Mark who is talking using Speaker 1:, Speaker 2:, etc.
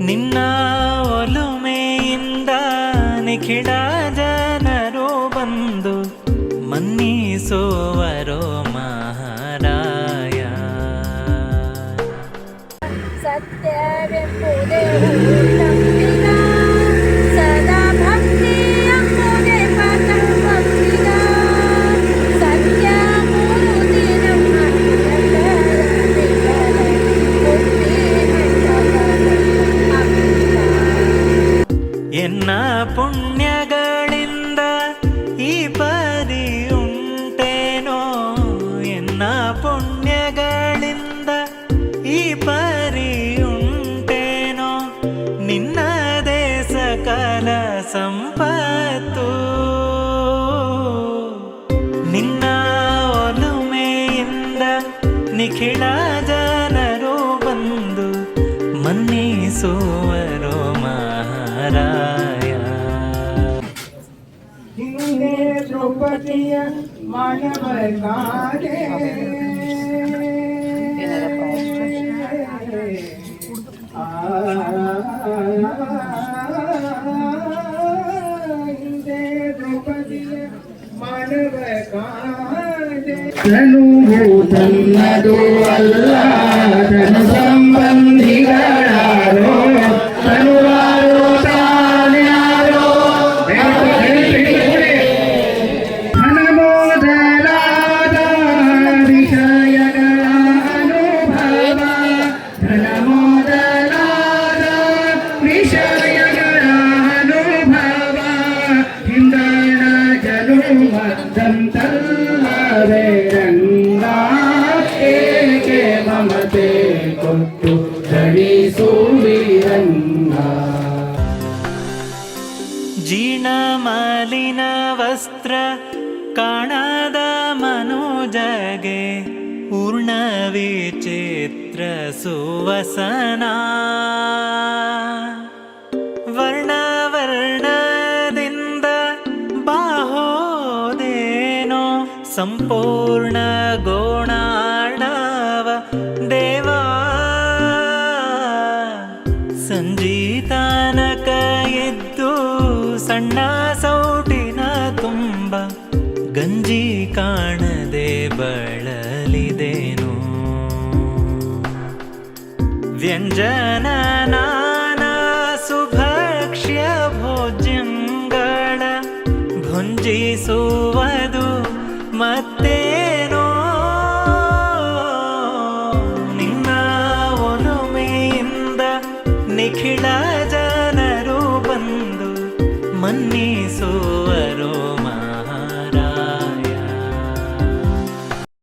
Speaker 1: ನಿನ್ನ ಒಲುಮೆಯಿಂದ ನಿಖಿಡ ಜನರು ಬಂದು ಮನ್ನಿಸುವರೋ ಮಹಾರಾಯ.
Speaker 2: ಸತ್ಯವೆಂಬುದೇ
Speaker 1: ಪುಣ್ಯಗಳಿಂದ ಈ ಪರಿಯುಂಟೇನೋ ಎನ್ನ ಪುಣ್ಯಗಳಿಂದ ಈ ಪರಿ ಉಂಟೇನೋ ನಿನ್ನದೇ ಸಕಲ ಸಂಪತ್ತು. ನಿನ್ನ ಒಲುಮೆಯಿಂದ ನಿಖಿಳ ಜನರು ಬಂದು ಮನ್ನಿಸುವರು.
Speaker 3: ಹಿಂದೆ ದ್ರೌಪದಿಯ ಮಾಡಬೇಕಾದೆ ಆ, ಹಿಂದೆ ದ್ರೌಪದಿಯ ಮಾಡಬೇಕಾದೆ ತನುವು ತನ್ನದು ಅಲ್ಲ ತನು ಸಂಬಂಧಿಗಳಾರೋ ಜನುಮದ್ದಂತಲ್ಲವೇ ರಂಗ ಮಮತೆ ಕೊಟ್ಟು ಧರಿಸುವಿರಂಗ
Speaker 1: ಜೀರ್ಣ ಮಾಲಿನ ವಸ್ತ್ರ ಕಾಣದ ಮನೋಜಗೆ ಪೂರ್ಣ ಸಂಪೂರ್ಣ ಗೋಣಾಡವ ದೇವಾ. ಸಂಜೀತಾನಕ ಎದ್ದು ಸಣ್ಣ ಸೌಟಿನ ತುಂಬ ಗಂಜಿ ಕಾಣದೆ ಬಳಲಿದೇನು. ವ್ಯಂಜನ ನಾನಾ ಸುಭಕ್ಷ್ಯ ಭೋಜ್ಯಂಗಳ ಭುಂಜಿಸುವುದು ಮತ್ತೇನೋ? ನಿನ್ನ ಒಲುಮೆಯಿಂದ ನಿಖಿಳ ಜನರು ಬಂದು ಮನ್ನಿಸುವರು